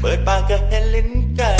เปิดปากก็เห็นลิ้นไก่